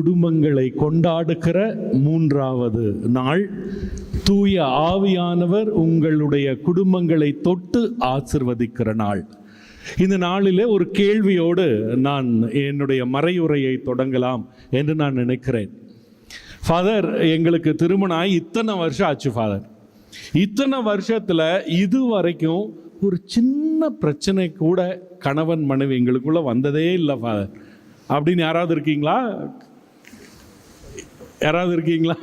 குடும்பங்களை கொண்டாடுகிற மூன்றாவது நாள். தூய ஆவியானவர் உங்களுடைய குடும்பங்களை தொட்டு ஆசிர்வதிக்கிற நாள். இந்த நாளிலே ஒரு கேள்வியோடு நான் என்னுடைய மறையுரையை தொடங்கலாம் என்று நான் நினைக்கிறேன். ஃபாதர் எங்களுக்கு திருமணம் ஆகி இத்தனை வருஷம் ஆச்சு ஃபாதர் இத்தனை வருஷத்தில் இது வரைக்கும் ஒரு சின்ன பிரச்சனை கூட கணவன் மனைவி எங்களுக்குள்ளே வந்ததே இல்லை ஃபாதர் அப்படின்னு யாராவது இருக்கீங்களா? யாராவது இருக்கீங்களா?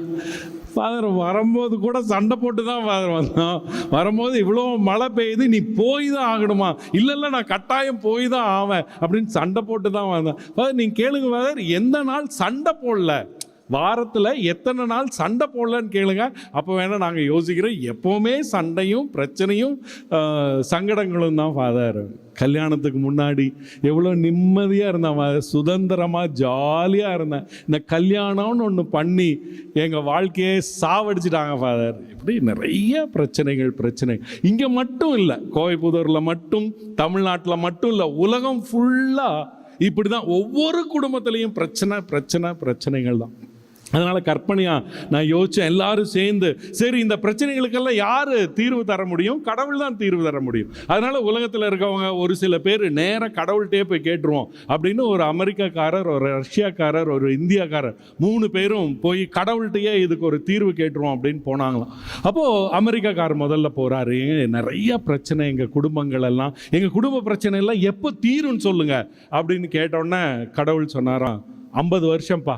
ஃபாதர் வரும்போது கூட சண்டை போட்டு தான் ஃபாதர் வந்தோம். வரும்போது இவ்வளோ மழை பெய்யுது நீ போய் தான் ஆகணுமா? இல்லை இல்லை நான் கட்டாயம் போய் தான் ஆவேன் அப்படின்னு சண்டை போட்டு தான் வந்தேன் ஃபாதர் நீங்கள் கேளுங்க ஃபாதர் எந்த நாள் சண்டை போடல? வாரத்தில் எத்தனை நாள் சண்டை போடலன்னு கேளுங்க. அப்போ வேணால் நாங்கள் யோசிக்கிறோம். எப்போவுமே சண்டையும் பிரச்சனையும் சங்கடங்களும் தான் ஃபாதர் கல்யாணத்துக்கு முன்னாடி எவ்வளோ நிம்மதியாக இருந்தேன் சுதந்திரமாக ஜாலியாக இருந்தேன். இந்த கல்யாணம்னு ஒன்று பண்ணி எங்கள் வாழ்க்கையை சாவடிச்சிட்டாங்க ஃபாதர் இப்படி நிறைய பிரச்சனைகள் பிரச்சனைகள் இங்கே மட்டும் இல்லை கோவைப்புதூரில் மட்டும் தமிழ்நாட்டில் மட்டும் இல்லை உலகம் ஃபுல்லாக இப்படி தான் ஒவ்வொரு குடும்பத்துலேயும் பிரச்சனை பிரச்சனை பிரச்சனைகள் தான். அதனால் கற்பனையாக நான் யோசித்தேன் எல்லாரும் சேர்ந்து சரி இந்த பிரச்சனைகளுக்கெல்லாம் யார் தீர்வு தர முடியும்? கடவுள் தான் தீர்வு தர முடியும். அதனால் உலகத்தில் இருக்கவங்க ஒரு சில பேர் நேராக கடவுள்கிட்டே போய் கேட்டுருவோம் அப்படின்னு ஒரு அமெரிக்காக்காரர் ஒரு ரஷ்யாக்காரர் ஒரு இந்தியாக்காரர் மூணு பேரும் போய் கடவுள்கிட்டயே இதுக்கு ஒரு தீர்வு கேட்டுருவோம் அப்படின்னு போனாங்களாம். அப்போது அமெரிக்காக்காரர் முதல்ல போகிறாரு நிறைய பிரச்சனை எங்கள் குடும்பங்கள் எல்லாம் எங்கள் குடும்ப பிரச்சனை எல்லாம் எப்போ தீரும்னு சொல்லுங்கள் அப்படின்னு கேட்டோன்னே கடவுள் சொன்னாராம் ஐம்பது வருஷம்ப்பா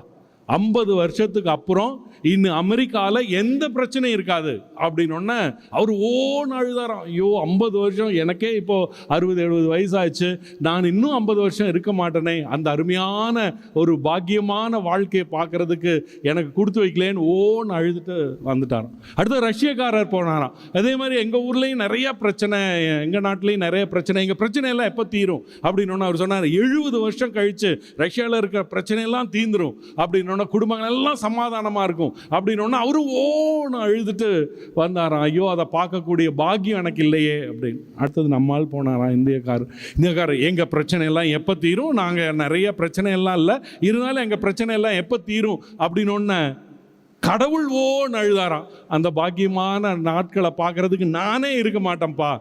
ஐம்பது வருஷத்துக்கு அப்புறம் இன்னும் அமெரிக்காவில் எந்த பிரச்சனையும் இருக்காது. அப்படின்னொன்னே அவர் ஓன் அழுதாராம் ஐயோ ஐம்பது வருஷம் எனக்கே இப்போ அறுபது எழுபது வயசாச்சு நான் இன்னும் ஐம்பது வருஷம் இருக்க மாட்டேனே. அந்த அருமையான ஒரு பாக்கியமான வாழ்க்கையை பார்க்கறதுக்கு எனக்கு கொடுத்து வைக்கலேன்னு ஓன் அழுதுட்டு வந்துட்டாராம். அடுத்து ரஷ்யக்காரர் போனாராம். அதே மாதிரி எங்கள் ஊர்லேயும் நிறைய பிரச்சனை எங்கள் நாட்டிலையும் நிறைய பிரச்சனை. எங்கள் பிரச்சனை எல்லாம் எப்போ தீரும்? அப்படின்னு அவர் சொன்னார் எழுபது வருஷம் கழிச்சு ரஷ்யாவில் இருக்கிற பிரச்சனையெல்லாம் தீந்துடும் அப்படின்னு குடும்பங்கள் எல்லாம் சமாதானமாக இருக்கும் அப்படின்னு அவரும் ஓன்னு அழுதுட்டு வந்தாராம் ஐயோ அதை பார்க்கக்கூடிய பாக்கியம் எனக்கு இல்லையே அப்படின்னு. அடுத்தது நம்மால் போனாராம் இந்தியக்காரர் இந்தியக்காரர் எங்கள் பிரச்சனையெல்லாம் எப்போ தீரும்? நாங்கள் நிறைய பிரச்சனை எல்லாம் இல்லை இருந்தாலும் எங்கள் பிரச்சனை எல்லாம் எப்போ தீரும்? அப்படின்னு கடவுள் ஓன்னு அழுதாராம் அந்த பாக்கியமான நாட்களை பார்க்கறதுக்கு நானே இருக்க மாட்டேன்ப்பா.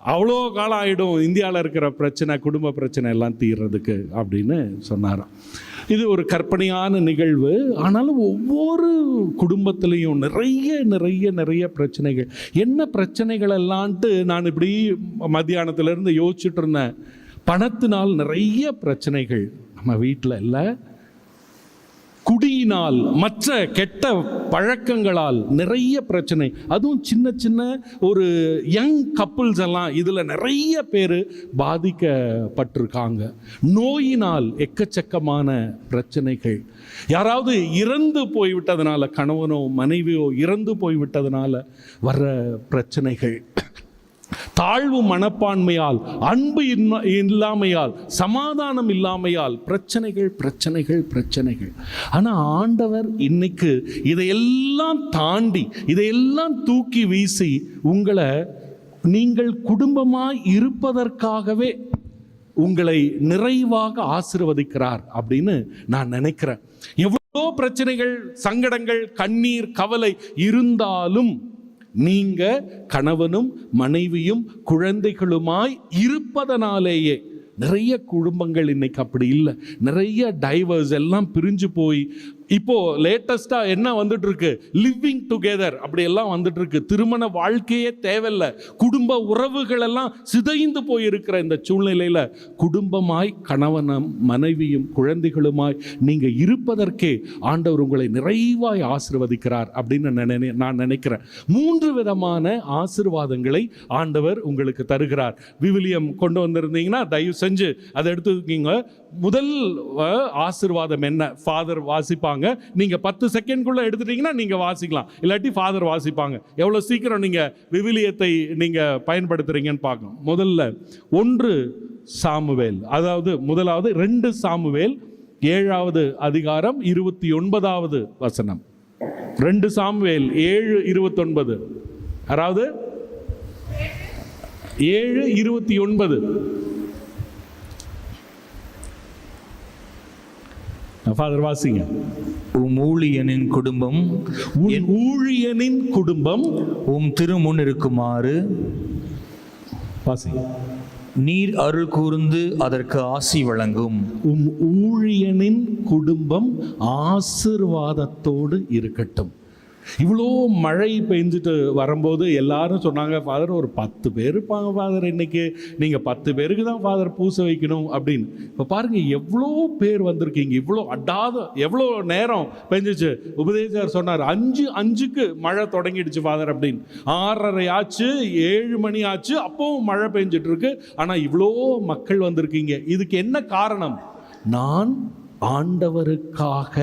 அவ்வளோ காலம் ஆகிடும் இந்தியாவில் இருக்கிற பிரச்சனை குடும்ப பிரச்சனை எல்லாம் தீர்றதுக்கு அப்படின்னு சொன்னாராம் இது ஒரு கற்பனையான நிகழ்வு. ஆனாலும் ஒவ்வொரு குடும்பத்திலையும் நிறைய நிறைய நிறைய பிரச்சனைகள். என்ன பிரச்சனைகள் எல்லாம்ட்டு நான் இப்படி மத்தியானத்துலேருந்து யோசிச்சுட்டு இருந்தேன். பணத்தினால் நிறைய பிரச்சனைகள். நம்ம வீட்டில் இல்லை. குடியினால் மற்ற கெட்ட பழக்கங்களால் நிறைய பிரச்சனை. அதுவும் சின்ன சின்ன ஒரு யங் கப்புள்ஸ் எல்லாம் இதில் நிறைய பேர் பாதிக்கப்பட்டிருக்காங்க. நோயினால் எக்கச்சக்கமான பிரச்சனைகள். யாராவது இறந்து போய்விட்டதுனால கணவனோ மனைவியோ இறந்து போய்விட்டதுனால வர்ற பிரச்சனைகள். தாழ்வு மனப்பான்மையால் அன்பு இன்ம- இல்லாமையால் சமாதானம் இல்லாமையால் பிரச்சனைகள் பிரச்சனைகள் பிரச்சனைகள். ஆனால் ஆண்டவர் இன்னைக்கு இதையெல்லாம் தாண்டி இதையெல்லாம் தூக்கி வீசி உங்களை நீங்கள் குடும்பமாய் இருப்பதற்காகவே உங்களை நிறைவாக ஆசிர்வதிக்கிறார் அப்படின்னு நான் நினைக்கிறேன். எவ்வளோ பிரச்சனைகள் சங்கடங்கள் கண்ணீர் கவலை இருந்தாலும் நீங்க கணவனும் மனைவியும் குழந்தைகளுமாய் இருப்பதனாலேயே நிறைய குடும்பங்கள் இன்னைக்கு அப்படி இல்லை. நிறைய டைவர்ஸ் எல்லாம் பிரிஞ்சு போய் இப்போது லேட்டஸ்ட்டாக என்ன வந்துட்டுருக்கு? லிவிங் டுகெதர் அப்படி எல்லாம் திருமண வாழ்க்கையே தேவையில்ல. குடும்ப உறவுகளெல்லாம் சிதைந்து போயிருக்கிற இந்த சூழ்நிலையில் குடும்பமாய் கணவனும் மனைவியும் குழந்தைகளுமாய் நீங்கள் இருப்பதற்கே ஆண்டவர் உங்களை நிறைவாய் ஆசிர்வதிக்கிறார் அப்படின்னு நான் நினை- நான் நினைக்கிறேன். மூன்று விதமான ஆசிர்வாதங்களை ஆண்டவர் உங்களுக்கு தருகிறார். விவிலியம் கொண்டு வந்திருந்தீங்கன்னா தயவு செஞ்சு அதை எடுத்துக்கிங்க. முதல் ஆசிர்வாதம் என்ன? ஃபாதர் வாசிப்பாங்க. நீங்க பத்து செகண்ட்குள்ள எடுத்துட்டீங்கன்னா நீங்க வாசிக்கலாம். இல்லாட்டி ஃபாதர் வாசிப்பாங்க. எவ்வளவு சீக்கிரம் நீங்க விவிலியத்தை நீங்க பயன்படுத்துறீங்கன்னு பார்க்கணும். முதல்ல ஒன்று சாமுவேல். அதாவது முதலாவது ரெண்டு சாமுவேல் ஏழாவது அதிகாரம் இருபத்தி ஒன்பதாவது வசனம். ரெண்டு சாமுவேல் ஏழு இருபத்தொன்பது அதாவது ஏழு இருபத்தி ஒன்பது. ஃபாதர் வாசிங்க உம் ஊழியனின் குடும்பம் உன் ஊழியனின் குடும்பம் உம் திருமுன் இருக்குமாறு வாசிங்க நீர் அருள் கூர்ந்து அதற்கு ஆசி வழங்கும். உம் ஊழியனின் குடும்பம் ஆசிர்வாதத்தோடு இருக்கட்டும். இவ்வளோ மழை பெஞ்சிட்டு வரும்போது எல்லாரும் சொன்னாங்க ஃபாதர் ஒரு பத்து பேர் இருப்பாங்க ஃபாதர் இன்னைக்கு. நீங்கள் பத்து பேருக்கு தான் ஃபாதர் பூசை வைக்கணும் அப்படின்னு. இப்போ பாருங்கள் எவ்வளோ பேர் வந்திருக்கீங்க இவ்வளோ அடாத எவ்வளோ நேரம் பெஞ்சிச்சு. உபதேசர் சொன்னார் அஞ்சு அஞ்சுக்கு மழை தொடங்கிடுச்சு ஃபாதர் அப்படின்னு. ஆறரை ஆச்சு ஏழு மணி ஆச்சு அப்பவும் மழை பெஞ்சிட்டு இருக்கு ஆனால் இவ்வளோ மக்கள் வந்திருக்கீங்க. இதுக்கு என்ன காரணம்? நான் ஆண்டவருக்காக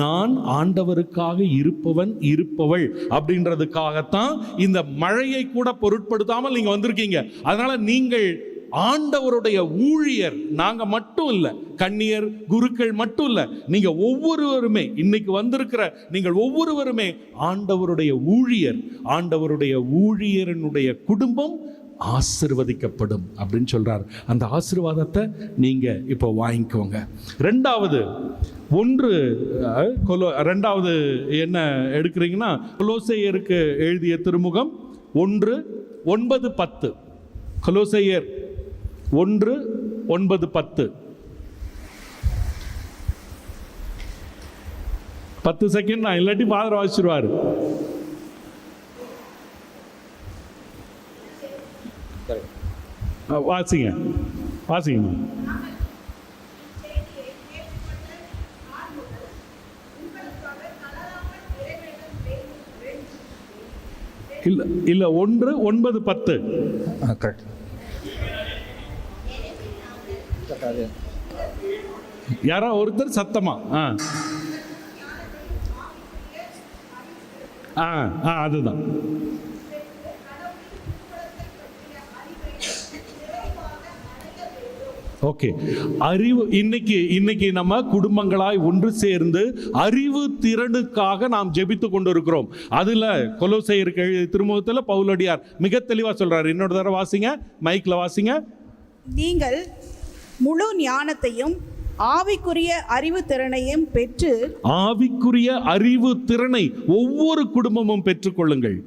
நான் ஆண்டவருக்காக இருப்பவன் இருப்பவள் அப்படின்றதுக்காகத்தான் இந்த மழையை கூட பொருட்படுத்தாமல் நீங்க வந்திருக்கீங்க. அதனால நீங்கள் ஆண்டவருடைய ஊழியர். நாங்க மட்டும் இல்ல கண்ணியர் குருக்கள் மட்டும் இல்ல நீங்க ஒவ்வொருவருமே இன்னைக்கு வந்திருக்கிற நீங்கள் ஒவ்வொருவருமே ஆண்டவருடைய ஊழியர். ஆண்டவருடைய ஊழியரனுடைய குடும்பம் ஆசிர்வதிக்கப்படும் அப்படின்னு சொல்கிறார் அந்த ஆசிர்வாதத்தை நீங்கள் இப்போ வாங்கிக்கோங்க. ரெண்டாவது ஒன்று கொலோ ரெண்டாவது என்ன எடுக்கிறீங்கன்னா கொலோசையருக்கு எழுதிய திருமுகம் ஒன்று ஒன்பது பத்து. கொலோசையர் ஒன்று ஒன்பது பத்து. பத்து செகண்ட் நான் இல்லாட்டி ஃபாதர் வாசிச்சிருவார். வாசிங்க. வாசிங்க. இல்ல இல்ல ஒன்று ஒன்பது பத்து. கரெக்ட் யாரோ ஒருத்தர் சத்தமா? ஆ. ஆ ஆ அதுதான். ஓகே அறிவு இன்னைக்கு இன்னைக்கு நம்ம குடும்பங்களாய் ஒன்று சேர்ந்து அறிவு திறனுக்காக நாம் ஜெபித்து கொண்டிருக்கிறோம். அதுல எழுதிய திருமுகத்தில் பவுலடியார் மிக தெளிவா சொல்றாரு. இன்னொரு தடவை வாசிங்க. மைக்ல வாசிங்க. நீங்கள் முழு ஞானத்தையும் ஆவிக்குரிய அறிவு திறனையும் பெற்று ஆவிக்குரிய அறிவு திறனை ஒவ்வொரு குடும்பமும் பெற்றுக்கொள்ளுங்கள்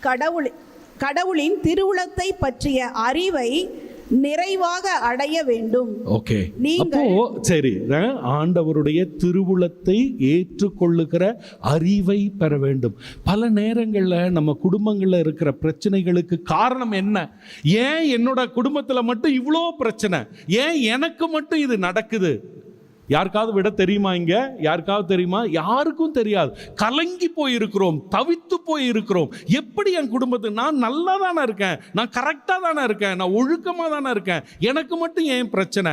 கடவுள் கடவுளின் திருவுளத்தை பற்றிய அறிவை நிறைவாக அடைய வேண்டும். ஓகே அப்போ சரி ஆண்டவருடைய திருவுளத்தை ஏற்றுக்கொள்ளுகிற அறிவை பெற வேண்டும். பல நேரங்களில் நம்ம குடும்பங்களில் இருக்கிற பிரச்சனைகளுக்கு காரணம் என்ன? ஏன் என்னோட குடும்பத்தில் மட்டும் இவ்வளோ பிரச்சனை? ஏன் எனக்கு மட்டும் இது நடக்குது? யாருக்காவது விட தெரியுமா இங்க? யாருக்காவது தெரியுமா? யாருக்கும் தெரியாது. கலங்கி போயிருக்கிறோம் தவித்து போயிருக்கிறோம். எப்படி என் குடும்பத்துக்கு நான் நல்லா தானே இருக்கேன். நான் கரெக்டாக தானே இருக்கேன். நான் ஒழுக்கமாக தானே இருக்கேன். எனக்கு மட்டும் ஏன் பிரச்சனை?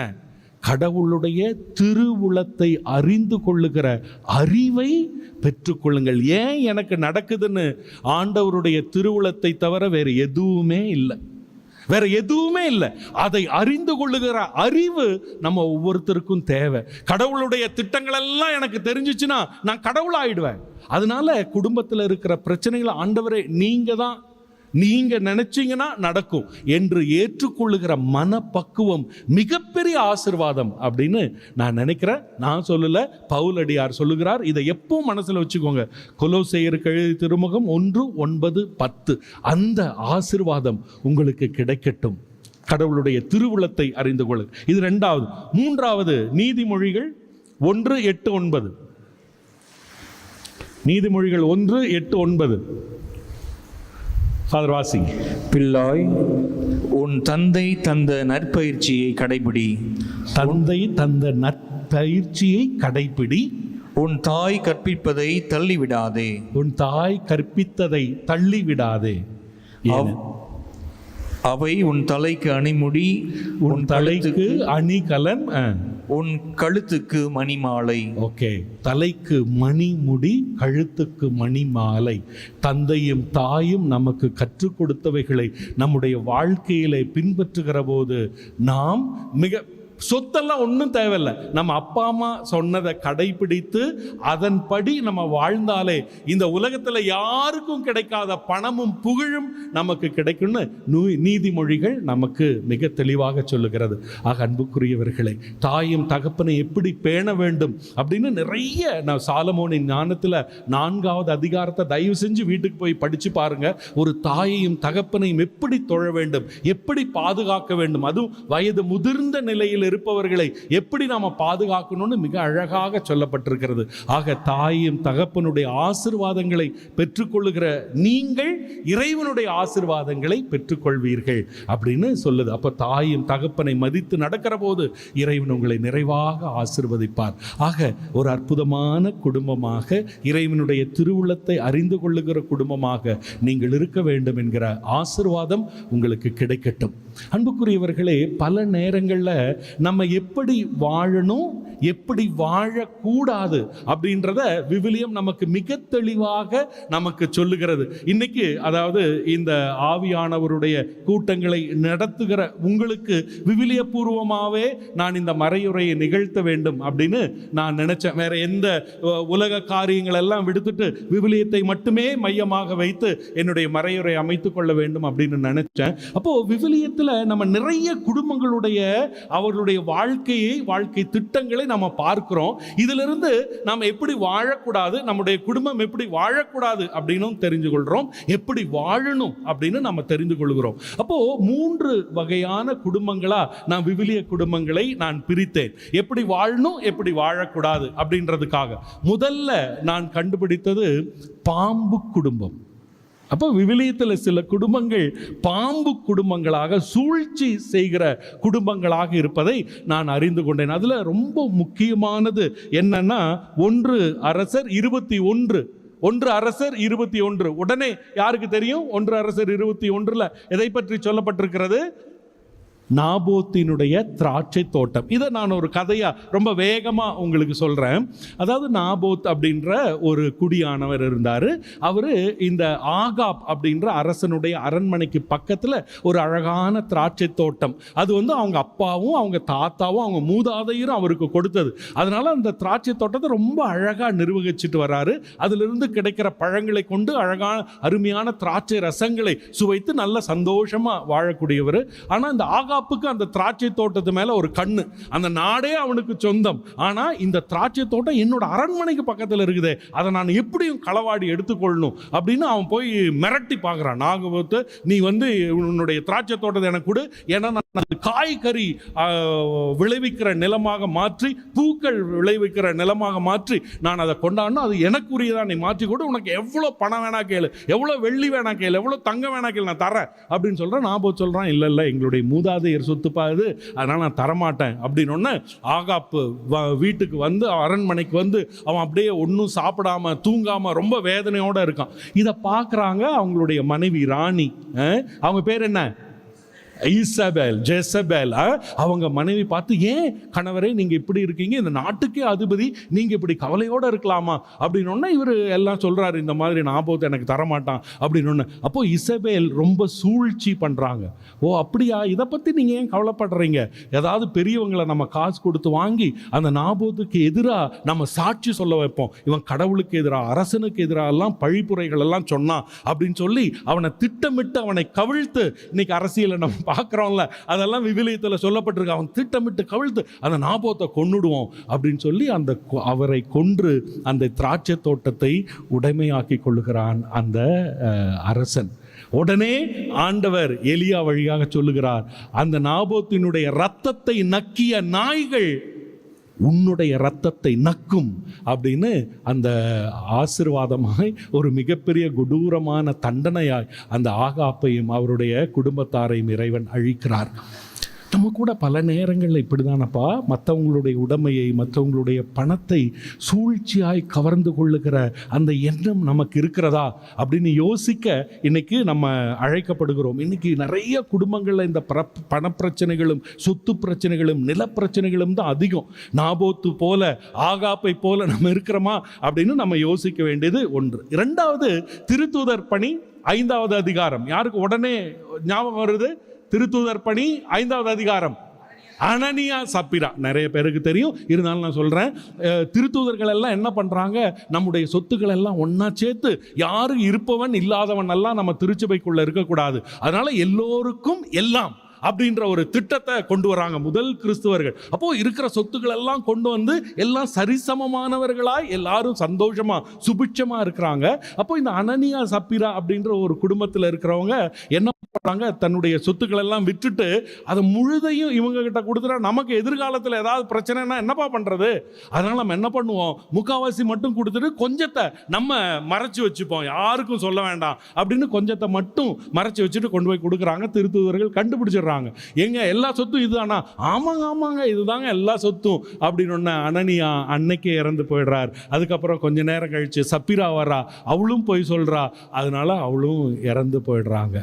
கடவுளுடைய திருவுளத்தை அறிந்து கொள்ளுகிற அறிவை பெற்றுக்கொள்ளுங்கள். ஏன் எனக்கு நடக்குதுன்னு? ஆண்டவருடைய திருவுளத்தை தவிர வேறு எதுவுமே இல்லை. வேற எதுவுமே இல்லை. அதை அறிந்து கொள்ளுகிற அறிவு நம்ம ஒவ்வொருத்தருக்கும் தேவை. கடவுளுடைய திட்டங்கள் எல்லாம் எனக்கு தெரிஞ்சிச்சுன்னா நான் கடவுள் ஆயிடுவேன் அதனால குடும்பத்தில் இருக்கிற பிரச்சனைகளை ஆண்டவரே நீங்கள் தான் நீங்க நினைச்சீங்கன்னா நடக்கும் என்று ஏற்றுக்கொள்ளுகிற மனப்பக்குவம் மிகப்பெரிய ஆசிர்வாதம் அப்படின்னு நான் நினைக்கிறேன். நான் சொல்லல பவுலடியார் சொல்லுகிறார். இதை எப்பவும் மனசில் வச்சுக்கோங்க. கொலோசையருக்கு கழுதி திருமுகம் ஒன்று ஒன்பது பத்து. அந்த ஆசிர்வாதம் உங்களுக்கு கிடைக்கட்டும். கடவுளுடைய திருவுளத்தை அறிந்து கொள்ளு இது ரெண்டாவது. மூன்றாவது நீதிமொழிகள் ஒன்று எட்டு ஒன்பது. நீதிமொழிகள் ஒன்று எட்டு ஒன்பது. ஃபாதர் வாசிங் பிள்ளாய் உன் தந்தை தந்த நற்பயிற்சியை கடைபிடி. தந்தை தந்த நற்பயிற்சியை கடைப்பிடி உன் தாய் கற்பிப்பதை தள்ளிவிடாதே. உன் தாய் கற்பித்ததை தள்ளிவிடாதே. அவ்- உன் தலைக்கு அணிமுடி உன் தலைக்கு அணிகலன் உன் கழுத்துக்கு மணிமாலை. ஓகே. தலைக்கு மணிமுடி கழுத்துக்கு மணி மாலை தந்தையும் தாயும் நமக்கு கற்றுக் கொடுத்தவைகளை நம்முடைய வாழ்க்கையிலே பின்பற்றுகிற போது நாம் மிக சொத்தெல்லாம் ஒன்றும் தேவையில்லை. நம்ம அப்பா அம்மா சொன்னதை கடைபிடித்து அதன்படி நம்ம வாழ்ந்தாலே இந்த உலகத்தில் யாருக்கும் கிடைக்காத பணமும் புகழும் நமக்கு கிடைக்கும்னு நூ- நீதிமொழிகள் நமக்கு மிக தெளிவாக சொல்லுகிறது. ஆக அன்புக்குரியவர்களே தாயும் தகப்பனை எப்படி பேண வேண்டும் அப்படின்னு நிறைய நான் சாலமோனின் ஞானத்தில் நான்காவது அதிகாரத்தை தயவு செஞ்சு வீட்டுக்கு போய் படித்து பாருங்க. ஒரு தாயையும் தகப்பனையும் எப்படி தொழ வேண்டும் எப்படி பாதுகாக்க வேண்டும் அதுவும் வயது முதிர்ந்த நிலையில் இருப்பவர்களை எப்படி நாம பாதுகாக்கணும்னு மிக அழகாக சொல்லப்பட்டிருக்கிறது. ஆக தாயும் தகப்பனுடைய ஆசிர்வாதங்களை பெற்றுக்கொள்ளுகிற நீங்கள் இறைவனுடைய ஆசிர்வாதங்களை பெற்றுக்கொள்வீர்கள் அப்படின்னு சொல்லுது. அப்போ தாயும் தகப்பனை மதித்து நடக்கிற போது இறைவன் உங்களை நிறைவாக ஆசிர்வதிப்பார். ஆக ஒரு அற்புதமான குடும்பமாக இறைவனுடைய திருவுள்ளத்தை அறிந்து கொள்ளுகிற குடும்பமாக நீங்கள் இருக்க வேண்டும் என்கிற ஆசிர்வாதம் உங்களுக்கு கிடைக்கட்டும். அன்புக்குரியவர்களே பல நேரங்களில் நம்ம எப்படி வாழணும் எப்படி வாழக்கூடாது அப்படின்றத விவிலியம் நமக்கு மிக தெளிவாக நமக்கு சொல்லுகிறது. இன்னைக்கு அதாவது இந்த ஆவியானவருடைய கூட்டங்களை நடத்துகிற உங்களுக்கு விவிலியபூர்வமாகவே நான் இந்த மறையுரையை நிகழ்த்த வேண்டும் அப்படின்னு நான் நினைச்சேன். வேற எந்த உலக காரியங்கள் எல்லாம் விடுத்துட்டு விவிலியத்தை மட்டுமே மையமாக வைத்து என்னுடைய மறையுரை அமைத்துக் கொள்ள வேண்டும் அப்படின்னு நினைச்சேன். அப்போ விவிலியத்தில் நம்ம நிறைய குடும்பங்களுடைய அவர்களுடைய வாழ்க்கையை வாழ்க்கை திட்டங்களை நம்ம பார்க்கிறோம். இதிலிருந்து நாம் எப்படி வாழக்கூடாது நம்முடைய குடும்பம் எப்படி வாழக்கூடாது அப்படின்னும் தெரிஞ்சு கொள்கிறோம் எப்படி வாழணும் அப்படின்னு நம்ம தெரிந்து கொள்கிறோம் அப்போது மூன்று வகையான குடும்பங்களா நான் விவிலிய குடும்பங்களை நான் பிரித்தேன். எப்படி வாழணும் எப்படி வாழக்கூடாது அப்படின்றதுக்காக. முதல்ல நான் கண்டுபிடித்தது பாம்பு குடும்பம். அப்போ விவிலியத்தில் சில குடும்பங்கள் பாம்பு குடும்பங்களாக சூழ்ச்சி செய்கிற குடும்பங்களாக இருப்பதை நான் அறிந்து கொண்டேன். அதில் ரொம்ப முக்கியமானது என்னன்னா ஒன்று அரசர் இருபத்தி ஒன்று. ஒன்று அரசர் இருபத்தி ஒன்று. உடனே யாருக்கு தெரியும்? ஒன்று அரசர் இருபத்தி ஒன்றில் எதை பற்றி சொல்லப்பட்டிருக்கிறது? நாபோத்தினுடைய திராட்சை தோட்டம். இதை நான் ஒரு கதையாக ரொம்ப வேகமாக உங்களுக்கு சொல்கிறேன் அதாவது நாபோத் அப்படின்ற ஒரு குடியானவர் இருந்தார். அவர் இந்த ஆகாப் அப்படின்ற அரசனுடைய அரண்மனைக்கு பக்கத்தில் ஒரு அழகான திராட்சை தோட்டம். அது வந்து அவங்க அப்பாவும் அவங்க தாத்தாவும் அவங்க மூதாதையரும் அவருக்கு கொடுத்தது. அதனால் அந்த திராட்சை தோட்டத்தை ரொம்ப அழகாக நிர்வகிச்சிட்டு வராரு. அதிலிருந்து கிடைக்கிற பழங்களை கொண்டு அழகான அருமையான திராட்சை ரசங்களை சுவைத்து நல்ல சந்தோஷமாக வாழக்கூடியவர். ஆனால் இந்த ஆகாப்புக்கு அந்த திராட்சை தோட்டத்து மேலே ஒரு கண்ணு. அந்த நாடே அவனுக்கு சொந்தம். ஆனால் இந்த திராட்சை தோட்டம் என்னோட அரண்மனைக்கு பக்கத்தில் இருக்குதே. அதை நான் எப்படியும் களவாடி எடுத்துக்கொள்ளணும் அப்படின்னு அவன் போய் மிரட்டி பார்க்குறான். நாகபத்து நீ வந்து உன்னுடைய திராட்சை தோட்டத்தை எனக்கு கொடு. ஏன்னா நான் அது காய்கறி விளைவிக்கிற நிலமாக மாற்றி பூக்கள் விளைவிக்கிற நிலமாக மாற்றி நான் அதை கொண்டாடணும். அது எனக்குரியதாக நீ மாற்றி கொடு. உனக்கு எவ்வளோ பணம் வேணா கேளு. எவ்வளோ வெள்ளி வேணா கேளு. எவ்வளோ தங்கம் வேணா கேளு. நான் தரேன் அப்படின்னு சொல்கிறேன் நான் போய் சொல்கிறான் இல்லை இல்லை. எங்களுடைய மூதாதை சொத்து இது அதனால் நான் தரமாட்டேன். அப்படின்னு ஒன்று ஆகாப்பு வீட்டுக்கு வந்து அரண்மனைக்கு வந்து அவன் அப்படியே ஒன்றும் சாப்பிடாம தூங்காம ரொம்ப வேதனையோட இருக்கான். இதை பார்க்குறாங்க அவங்களுடைய மனைவி ராணி. அவங்க பேர் என்ன? ஈசபேல் ஜெசபேல் அவங்க மனைவி பார்த்து ஏன் கணவரே நீங்கள் இப்படி இருக்கீங்க? இந்த நாட்டுக்கே அதிபதி நீங்கள் இப்படி கவலையோடு இருக்கலாமா? அப்படின்னு இவர் எல்லாம் சொல்கிறாரு இந்த மாதிரி ஞாபகத்தை எனக்கு தரமாட்டான். அப்படின்னு ஒன்று அப்போ இசபேல் ரொம்ப சூழ்ச்சி பண்ணுறாங்க ஓ அப்படியா? இதை பற்றி நீங்கள் ஏன் கவலைப்படுறீங்க? ஏதாவது பெரியவங்களை நம்ம காசு கொடுத்து வாங்கி அந்த ஞாபகத்துக்கு எதிராக நம்ம சாட்சி சொல்ல வைப்போம். இவன் கடவுளுக்கு எதிராக அரசனுக்கு எதிராக எல்லாம் பழிப்புரைகள் எல்லாம் சொன்னான். அப்படின்னு சொல்லி அவனை திட்டமிட்டு அவனை கவிழ்த்து இன்னைக்கு அரசியலை நம்ம பார்க்குறோம்ல அதெல்லாம் விவிலியத்தில் சொல்லப்பட்டிருக்கு. அவன் திட்டமிட்டு கவிழ்த்து அந்த நாபோத்தை கொன்னுடுவோம் அப்படின்னு சொல்லி அந்த கொ- அவரை கொன்று அந்த திராட்சை தோட்டத்தை உடைமையாக்கி கொள்ளுகிறான் அந்த அரசன். உடனே ஆண்டவர் எலியா வழியாக சொல்லுகிறார் அந்த நாபோத்தினுடைய ரத்தத்தை நக்கிய நாய்கள் உன்னுடைய ரத்தத்தை நக்கும் அப்படின்னு அந்த ஆசிர்வாதமாய் ஒரு மிகப்பெரிய கொடூரமான தண்டனையாய் அந்த ஆகாப்பையும் அவருடைய குடும்பத்தாரையும் இறைவன் அழிக்கிறார். நம்ம கூட பல நேரங்களில் இப்படி தானப்பா மற்றவங்களுடைய உடமையை மற்றவங்களுடைய பணத்தை சூழ்ச்சியாய் கவர்ந்து கொள்ளுகிற அந்த எண்ணம் நமக்கு இருக்கிறதா? அப்படின்னு யோசிக்க இன்னைக்கு நம்ம அழைக்கப்படுகிறோம். இன்னைக்கு நிறைய குடும்பங்களில் இந்த பர பணப்பிரச்சனைகளும் சொத்து பிரச்சனைகளும் நிலப்பிரச்சனைகளும் தான் அதிகம். நாபோத்து போல ஆகாப்பை போல நம்ம இருக்கிறோமா? அப்படின்னு நம்ம யோசிக்க வேண்டியது ஒன்று. இரண்டாவது திருத்தூதர் பணி ஐந்தாவது அதிகாரம். யாருக்கு உடனே ஞாபகம் வருது? திருத்தூதர் பணி ஐந்தாவது அதிகாரம். அனனியா சப்பிரா. நிறைய பேருக்கு தெரியும். இருந்தாலும் நான் சொல்கிறேன் திருத்தூதர்கள் எல்லாம் என்ன பண்ணுறாங்க நம்முடைய சொத்துக்கள் எல்லாம் ஒன்றா சேர்த்து யாரும் இருப்பவன் இல்லாதவன் எல்லாம் நம்ம திருச்சபைக்குள்ளே இருக்கக்கூடாது. அதனால் எல்லோருக்கும் எல்லாம் அப்படின்ற ஒரு திட்டத்தை கொண்டு வராங்க முதல் கிறிஸ்துவர்கள். அப்போ இருக்கிற சொத்துக்கள் எல்லாம் கொண்டு வந்து எல்லாம் சரிசமமானவர்களாய் எல்லாரும் சந்தோஷமா சுபிட்சமா இருக்கிறாங்க. அப்போ இந்த அனனியா சப்பிரா அப்படின்ற ஒரு குடும்பத்தில் இருக்கிறவங்க என்ன பண்றாங்க? தன்னுடைய சொத்துக்கள் எல்லாம் விட்டுட்டு அதை முழுதையும் இவங்க கிட்ட கொடுத்துட்டா நமக்கு எதிர்காலத்தில் ஏதாவது பிரச்சனைனா என்னப்பா பண்றது? அதனால நம்ம என்ன பண்ணுவோம்? முக்காவாசி மட்டும் கொடுத்துட்டு கொஞ்சத்தை நம்ம மறைச்சு வச்சுப்போம். யாருக்கும் சொல்ல வேண்டாம். அப்படின்னு கொஞ்சத்தை மட்டும் மறைச்சு வச்சுட்டு கொண்டு போய் கொடுக்குறாங்க திருத்துவர்கள் கண்டுபிடிச்சிடுறாங்க. எங்க எல்லா சொத்தும் இதுதானா? ஆமாங்க ஆமாங்க இதுதாங்க எல்லா சொத்தும் அப்படின்னு ஒன்று அனனியா அன்னைக்கே இறந்து போயிடுறார். அதுக்கப்புறம் கொஞ்ச நேரம் கழிச்சு சப்பிரா வரா அவளும் போய் சொல்றா. அதனால அவளும் இறந்து போயிடுறாங்க.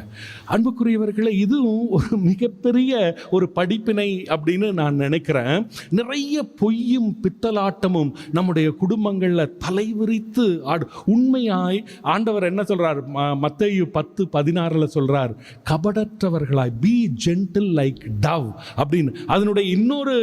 அன்புக்குரியவர்களே இதுவும் ஒரு மிகப்பெரிய ஒரு படிப்பினை அப்படின்னு நான் நினைக்கிறேன். நிறைய பொய்யும் பித்தலாட்டமும் நம்முடைய குடும்பங்களில் தலைவிரித்து ஆடு உண்மையாய் ஆண்டவர் என்ன சொல்கிறார் மத்தையு பத்து பதினாறில் சொல்றார் கபடற்றவர்களாய் be gen gentle like dove அப்படின்னு. அதனுடைய இன்னொரு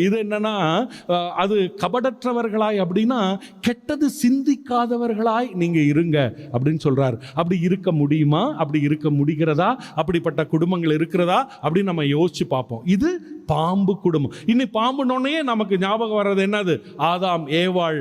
இது என்னன்னா அது கபடற்றவர்களாய் அப்படின்னா கெட்டது சிந்திக்காதவர்களாய் நீங்க இருங்க அப்படின்னு சொல்றார். அப்படி இருக்க முடியுமா? அப்படி இருக்க முடிகிறதா? அப்படிப்பட்ட குடும்பங்கள் இருக்கிறதா? அப்படின்னு நம்ம யோசிச்சு பார்ப்போம். இது பாம்பு குடும்பம். இன்னி பாம்புனோடனே நமக்கு ஞாபகம் வர்றது என்னது? ஆதாம் ஏவாள்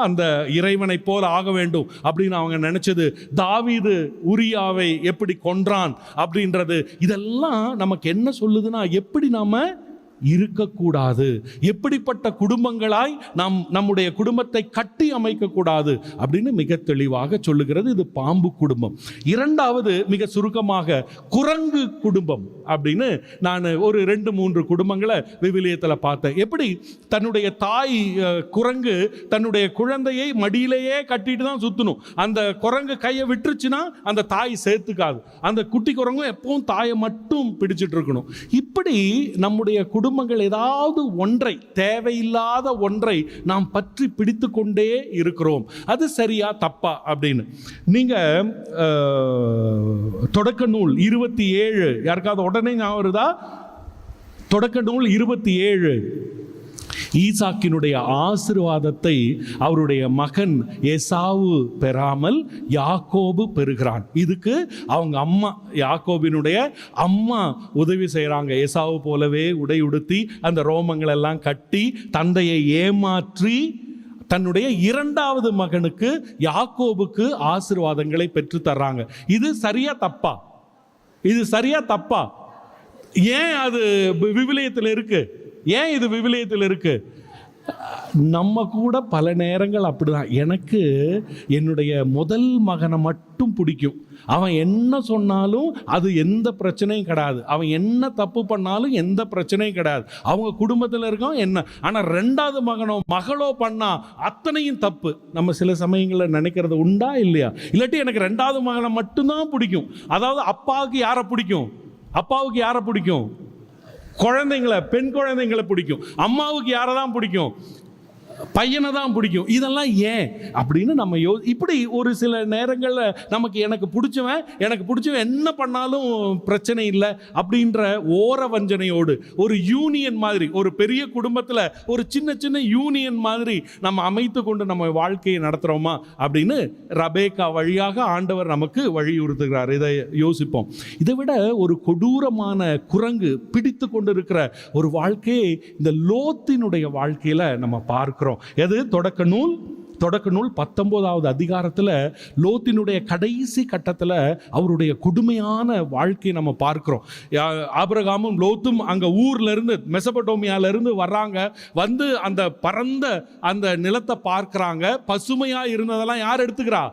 அந்த இறைவனை போல ஆக வேண்டும் அப்படின்னு அவங்க நினைச்சது. தாவீது உரியாவை எப்படி கொன்றான் அப்படின்றது. இதெல்லாம் நமக்கு என்ன சொல்லுதுன்னா எப்படி நாம இருக்கக்கூடாது. எப்படிப்பட்ட குடும்பங்களாய் நாம் நம்முடைய குடும்பத்தை கட்டி அமைக்கக்கூடாது அப்படின்னு மிக தெளிவாக சொல்லுகிறது இது பாம்பு குடும்பம். இரண்டாவது மிக சுருக்கமாக குரங்கு குடும்பம் அப்படின்னு நான் ஒரு ரெண்டு மூன்று குடும்பங்களை விவிலியத்தில் பார்த்தேன். எப்படி? தன்னுடைய தாய் குரங்கு தன்னுடைய குழந்தையை மடியிலேயே கட்டிட்டு தான் சுற்றணும் அந்த குரங்கு கையை விட்டுருச்சுன்னா அந்த தாய் சேர்த்துக்காது. அந்த குட்டி குரங்கும் எப்பவும் தாயை மட்டும் பிடிச்சிட்டு இருக்கணும். இப்படி நம்முடைய குடும்பம் குடும்பங்கள் ஏதாவது ஒன்றை தேவையில்லாத ஒன்றை நாம் பற்றி பிடித்து கொண்டே இருக்கிறோம். அது சரியா தப்பா அப்படின்னு. நீங்கள் தொடக்க நூல் இருபத்தி ஏழு யாருக்காவது உடனே ஞாபகம் வருதா? தொடக்க நூல் இருபத்தி ஏழு. ஈசாக்கினுடைய ஆசிர்வாதத்தை அவருடைய மகன் ஏசாவு பெறாமல் யாக்கோபு பெறுகிறான். இதுக்கு அவங்க அம்மா யாக்கோபினுடைய அம்மா உதவி செய்கிறாங்க ஏசாவு போலவே உடை உடுத்தி அந்த ரோமங்களெல்லாம் கட்டி தந்தையை ஏமாற்றி தன்னுடைய இரண்டாவது மகனுக்கு யாக்கோபுக்கு ஆசிர்வாதங்களை பெற்று தர்றாங்க. இது சரியா தப்பா? இது சரியா தப்பா? ஏன் அது விவிலியத்தில் இருக்குது ஏன் இது விவிலியத்தில் இருக்கு? நம்ம கூட பல நேரங்கள் அப்படிதான். எனக்கு என்னுடைய முதல் மகனை மட்டும் பிடிக்கும். அவன் என்ன சொன்னாலும் அது எந்த பிரச்சனையும் கிடையாது. அவன் என்ன தப்பு பண்ணாலும் எந்த பிரச்சனையும் கிடையாது. அவங்க குடும்பத்தில் இருக்கான் என்ன? ஆனால் ரெண்டாவது மகனோ மகளோ பண்ணா அத்தனையும் தப்பு. நம்ம சில சமயங்களில் நினைக்கிறது உண்டா இல்லையா? இல்லாட்டி எனக்கு ரெண்டாவது மகனை மட்டும்தான் பிடிக்கும். அதாவது அப்பாவுக்கு யாரை பிடிக்கும்? அப்பாவுக்கு யாரை பிடிக்கும்? குழந்தைங்களை பெண் குழந்தைங்களை பிடிக்கும். அம்மாவுக்கு யாரை தான் பிடிக்கும்? பையனை தான் பிடிக்கும். இதெல்லாம் ஏன்? அப்படின்னு நம்ம யோ இப்படி ஒரு சில நேரங்களில் நமக்கு எனக்கு பிடிச்சவன் எனக்கு பிடிச்சவன் என்ன பண்ணாலும் பிரச்சனை இல்லை அப்படின்ற ஓர வஞ்சனையோடு ஒரு யூனியன் மாதிரி ஒரு பெரிய குடும்பத்தில் ஒரு சின்ன சின்ன யூனியன் மாதிரி நம்ம அமைத்து கொண்டு நம்ம வாழ்க்கையை நடத்துகிறோமா அப்படின்னு ரபேக்கா வழியாக ஆண்டவர் நமக்கு வழியுறுத்துகிறார் இதை யோசிப்போம். இதை விட ஒரு கொடூரமான குரங்கு பிடித்து கொண்டிருக்கிற ஒரு வாழ்க்கையை இந்த லோத்தினுடைய வாழ்க்கையில் நம்ம பார்க்கிறோம். எது? தொடக்க நூல்? தொடக்க நூல் பத்தொம்போதாவது அதிகாரத்தில் லோத்தினுடைய கடைசி கட்டத்தில் அவருடைய கொடுமையான வாழ்க்கையை நம்ம பார்க்குறோம். யா- ஆபிரகாமும் லோத்தும் அங்கே ஊர்லேருந்து இருந்து வர்றாங்க. வந்து அந்த பரந்த அந்த நிலத்தை பார்க்குறாங்க. பசுமையாக இருந்ததெல்லாம் யார் எடுத்துக்கிறா?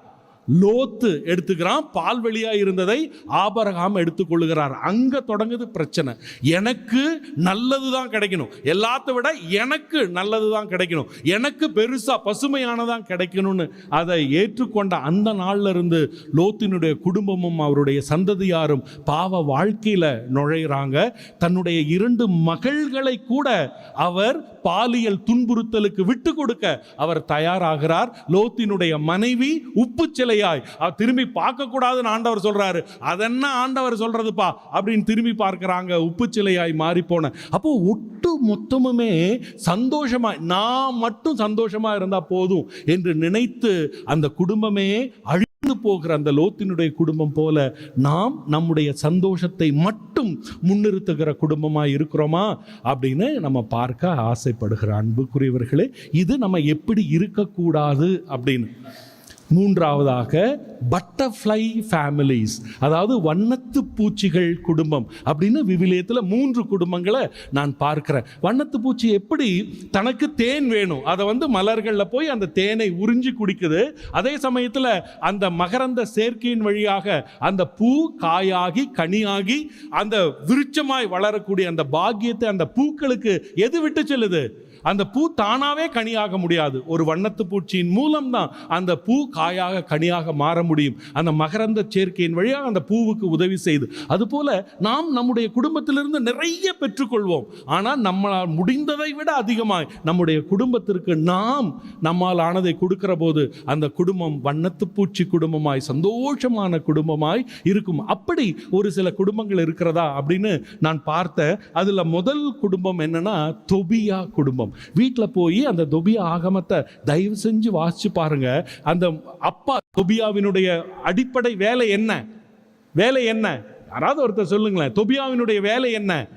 லோத்து எடுத்துக்கிறான் பால்வெளியா இருந்ததை ஆபரகாம் எடுத்துக்கொள்ளுகிறார். அங்க தொடங்குது பிரச்சனை. எனக்கு நல்லது தான் கிடைக்கணும். எல்லாத்த விட எனக்கு நல்லது தான் கிடைக்கணும். எனக்கு பெருசா பசுமையானதான் கிடைக்கணும்னு அதை ஏற்றுக்கொண்ட அந்த நாள்ல இருந்து லோத்தினுடைய குடும்பமும் அவருடைய சந்ததியாரும் பாவ வாழ்க்கையில நுழையிறாங்க. தன்னுடைய இரண்டு மகள்களை கூட அவர் பாலியல் துன்புறுத்தலுக்கு விட்டு கொடுக்க அவர் தயாராகிறார். லோத்தினுடைய மனைவி உப்பு சிலையை பிள்ளையாய் திரும்பி பார்க்கக்கூடாதுன்னு ஆண்டவர் சொல்றாரு. அதென்ன ஆண்டவர் சொல்றதுப்பா? அப்படின்னு திரும்பி பார்க்குறாங்க. உப்பு சிலையாய் மாறிப்போன. அப்போ ஒட்டு மொத்தமுமே சந்தோஷமா நான் மட்டும் சந்தோஷமா இருந்தா போதும் என்று நினைத்து அந்த குடும்பமே அழிந்து போகிற அந்த லோத்தினுடைய குடும்பம் போல நாம் நம்முடைய சந்தோஷத்தை மட்டும் முன்னிறுத்துகிற குடும்பமாக இருக்கிறோமா? அப்படின்னு நம்ம பார்க்க ஆசைப்படுகிற அன்புக்குரியவர்களே இது நம்ம எப்படி இருக்கக்கூடாது அப்படின்னு. மூன்றாவதாக பட்டர்ஃப்ளை ஃபேமிலிஸ் அதாவது வண்ணத்து பூச்சிகள் குடும்பம் அப்படின்னு விவிலியத்தில் மூன்று குடும்பங்களை நான் பார்க்குறேன். வண்ணத்து பூச்சி எப்படி தனக்கு தேன் வேணும் அதை வந்து மலர்களில் போய் அந்த தேனை உறிஞ்சி குடிக்குது அதே சமயத்தில் அந்த மகரந்த சேர்க்கையின் வழியாக அந்த பூ காயாகி கனியாகி அந்த விருட்சமாய் வளரக்கூடிய அந்த பாக்கியத்தை அந்த பூக்களுக்கு எது விட்டு செல்லுது? அந்த பூ தானாவே கனியாக முடியாது. ஒரு வண்ணத்து பூச்சியின் மூலம்தான் அந்த பூ காயாக கனியாக மாற முடியும். அந்த மகரந்த சேர்க்கையின் வழியாக அந்த பூவுக்கு உதவி செய்து. அதுபோல நாம் நம்முடைய குடும்பத்திலிருந்து நிறைய பெற்றுக்கொள்வோம். ஆனால் நம்மளால் முடிந்ததை விட அதிகமாய் நம்முடைய குடும்பத்திற்கு நாம் நம்மால் ஆனதை கொடுக்கிற போது அந்த குடும்பம் வண்ணத்து பூச்சி குடும்பமாய் சந்தோஷமான குடும்பமாய் இருக்கும். அப்படி ஒரு சில குடும்பங்கள் இருக்கிறதா அப்படின்னு நான் பார்த்த அதில் முதல் குடும்பம் என்னன்னா தொபியா குடும்பம். வீட்டில் போய் அந்த தொபியா ஆகமத்தை தயவு செஞ்சு வாசிச்சு பாருங்க. அந்த அப்பா தொபியாவினுடைய அடிப்படை வேலை என்ன? வேலை என்ன? யாராவது ஒருத்தர் சொல்லுங்களேன். தொபியாவினுடைய வேலை என்ன?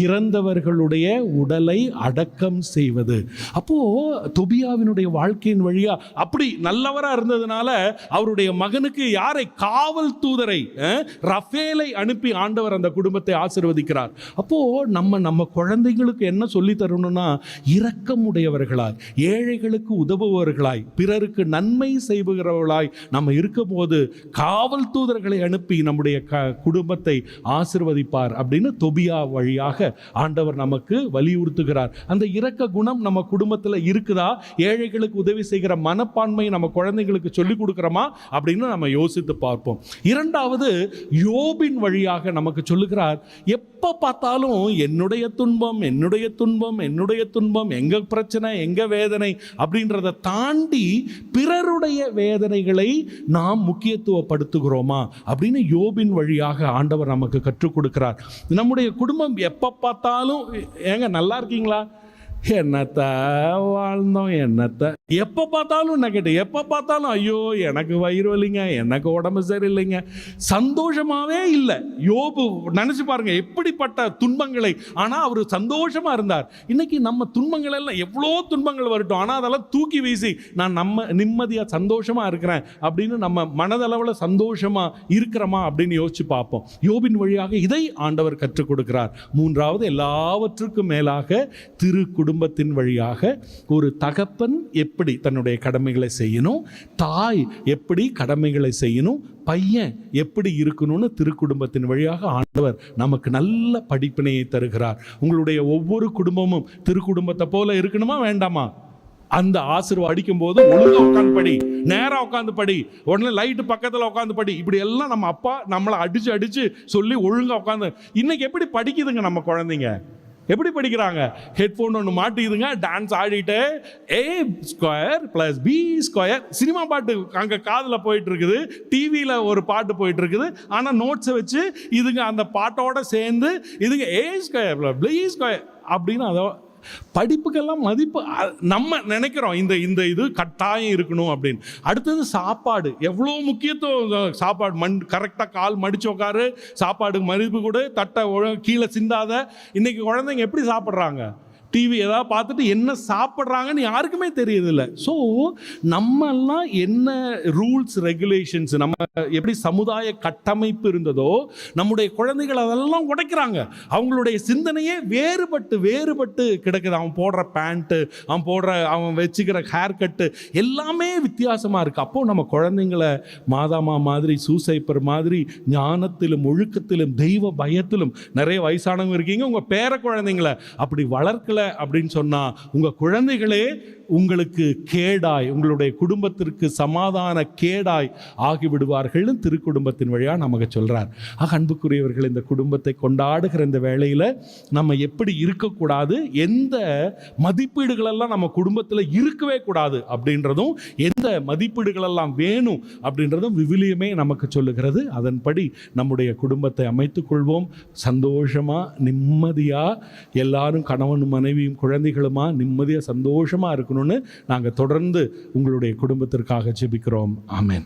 இறந்தவர்களுடைய உடலை அடக்கம் செய்வது. அப்போ தொபியாவினுடைய வாழ்க்கையின் வழியா அப்படி நல்லவராக இருந்ததுனால அவருடைய மகனுக்கு யாரை? காவல் தூதரை ரஃபேலை அனுப்பி ஆண்டவர் அந்த குடும்பத்தை ஆசிர்வதிக்கிறார். அப்போ நம்ம நம்ம குழந்தைங்களுக்கு என்ன சொல்லி தரணும்னா இரக்கமுடையவர்களாய் ஏழைகளுக்கு உதவுபவர்களாய் பிறருக்கு நன்மை செய்பவர்களாய் நம்ம இருக்கும்போது காவல் தூதர்களை அனுப்பி நம்முடைய க குடும்பத்தை ஆசிர்வதிப்பார் அப்படின்னு தொபியா வழியாக ஆண்டவர் நமக்கு வலியுறுத்துகிறார். அந்த இரக்க குணம் நம்ம குடும்பத்தில் இருக்குதா? ஏழைகளுக்கு உதவி செய்கிற மனப்பான்மை நம்ம குழந்தைங்களுக்கு சொல்லிக் கொடுக்குறோமா? அப்படின்னு நம்ம யோசித்து பார்ப்போம். இரண்டாவது யோபின் வழியாக நமக்கு சொல்லுகிறார் எப்போ பார்த்தாலும் என்னுடைய துன்பம் என்னுடைய துன்பம் என்னுடைய துன்பம் எங்க பிரச்சனை எங்க வேதனை? அப்படின்றத தாண்டி பிறருடைய வேதனைகளை நாம் முக்கியத்துவப்படுத்துகிறோமா? அப்படின்னு யோபின் வழியாக ஆண்டவர் நமக்கு கற்றுக் கொடுக்கிறார். நம்முடைய குடும்பம் எப்போ எப்போ பார்த்தாலும் ஏங்க நல்லா இருக்கீங்களா? என்னத்த வாழ்ந்தோம் என்னத்த? எப்போ பார்த்தாலும் நெகட்டிவ் எப்போ பார்த்தாலும் ஐயோ எனக்கு வயிறு வலிங்க எனக்கு உடம்பு சரியில்லைங்க. சந்தோஷமாவே இல்லை. யோபு நினச்சி பாருங்க எப்படிப்பட்ட துன்பங்களை. ஆனால் அவர் சந்தோஷமா இருந்தார். இன்னைக்கு நம்ம துன்பங்கள் எல்லாம் எவ்வளோ துன்பங்கள் வரட்டும். ஆனால் அதெல்லாம் தூக்கி வீசி நான் நம்ம நிம்மதியாக சந்தோஷமாக இருக்கிறேன் அப்படின்னு நம்ம மனதளவில் சந்தோஷமாக இருக்கிறோமா அப்படின்னு யோசிச்சு பார்ப்போம். யோபின் வழியாக இதை ஆண்டவர் கற்றுக் கொடுக்கிறார். மூன்றாவது எல்லாவற்றுக்கும் மேலாக திரு குடும்பத்தின் வழியாக ஒரு தகப்பன் எப்படி தன்னுடைய கடமைகளை செய்யணும் தாய் எப்படி கடமைகளை செய்யணும் பையன் எப்படி இருக்கணும்னு திருக்குடும்பத்தின் வழியாக ஆண்டவர் நமக்கு நல்ல படிப்பினையை தருகிறார். உங்களுடைய ஒவ்வொரு குடும்பமும் திருக்குடும்பத்தை போல இருக்கணுமா வேண்டாமா? அந்த ஆசிர்வம் அடிக்கும் போது ஒழுங்கா உட்காந்து படி நேரா உட்காந்து படி உடனே லைட்டு பக்கத்துல உட்காந்து படி. இப்படி எல்லாம் நம்ம அப்பா நம்மளை அடிச்சு அடிச்சு சொல்லி ஒழுங்கா உட்காந்து இன்னைக்கு எப்படி படிக்குதுங்க நம்ம குழந்தைங்க? எப்படி படிக்கிறாங்க? ஹெட்ஃபோன் ஒன்று மாட்டிக்குதுங்க டான்ஸ் ஆடிட்டு A square plus B square cinema பாட்டு அங்கே காதில் போயிட்டுருக்குது டிவியில் ஒரு பாட்டு போயிட்டுருக்குது ஆனால் நோட்ஸை வச்சு இதுங்க அந்த பாட்டோட சேர்ந்து இதுங்க ஏ ஸ்கொயர் பி ஸ்கொயர் அப்படின்னு அதை படிப்புக்கெல்லாம் மதிப்பு நம்ம நினைக்கிறோம் இந்த இந்த இது கட்டாயம் இருக்கணும் அப்படின்னு. அடுத்தது சாப்பாடு. எவ்வளோ முக்கியத்துவம் சாப்பாடு. மண் கரெக்டாக கால் மடிச்சு உட்காரு சாப்பாடுக்கு மதிப்பு கொடு தட்டை கீழே சிந்தாத. இன்றைக்கி குழந்தைங்க எப்படி சாப்பிட்றாங்க? டிவி ஏதாவது பார்த்துட்டு என்ன சாப்பிட்றாங்கன்னு யாருக்குமே தெரியறதில்ல. ஸோ நம்மெல்லாம் என்ன ரூல்ஸ் ரெகுலேஷன்ஸ் நம்ம எப்படி சமுதாய கட்டமைப்பு இருந்ததோ நம்முடைய குழந்தைகள் அதெல்லாம் உடைக்கிறாங்க. அவங்களுடைய சிந்தனையே வேறுபட்டு வேறுபட்டு கிடக்குது. அவன் போடுற பேண்ட்டு அவன் போடுற அவன் வச்சுக்கிற ஹேர் கட்டு எல்லாமே வித்தியாசமாக இருக்குது அப்போது நம்ம குழந்தைங்கள மாதாமா மாதிரி சூசைப்பர் மாதிரி ஞானத்திலும் ஒழுக்கத்திலும் தெய்வ பயத்திலும் நிறைய வயசானவங்க இருக்கீங்க உங்கள் பேர குழந்தைங்கள அப்படி வளர்க்கல இல்லை அப்படின்னு சொன்னால் உங்கள் குழந்தைகளே உங்களுக்கு கேடாய் உங்களுடைய குடும்பத்திற்கு சமாதான கேடாய் ஆகிவிடுவார்கள்னு திருக்குடும்பத்தின் வழியாக நமக்கு சொல்கிறார் ஆக அன்புக்குரியவர்கள் இந்த குடும்பத்தை கொண்டாடுகிற இந்த வேளையில் நம்ம எப்படி இருக்கக்கூடாது எந்த மதிப்பீடுகளெல்லாம் நம்ம குடும்பத்தில் இருக்கவே கூடாது அப்படின்றதும் எந்த மதிப்பீடுகளெல்லாம் வேணும் அப்படின்றதும் விவிலியமே நமக்கு சொல்லுகிறது. அதன்படி நம்முடைய குடும்பத்தை அமைத்துக்கொள்வோம். சந்தோஷமாக நிம்மதியாக எல்லாரும் கணவனும் மனைவியும் குழந்தைகளுமா நிம்மதியாக சந்தோஷமாக இருக்கணும்னு நாங்கள் தொடர்ந்து உங்களுடைய குடும்பத்திற்காக ஜெபிக்கிறோம். ஆமேன்.